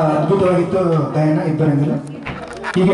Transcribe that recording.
ಅದ್ಭುತವಾಗಿತ್ತು ಗಾಯನ ಇಬ್ಬರಿಂದಲೂ. ಹೀಗೆ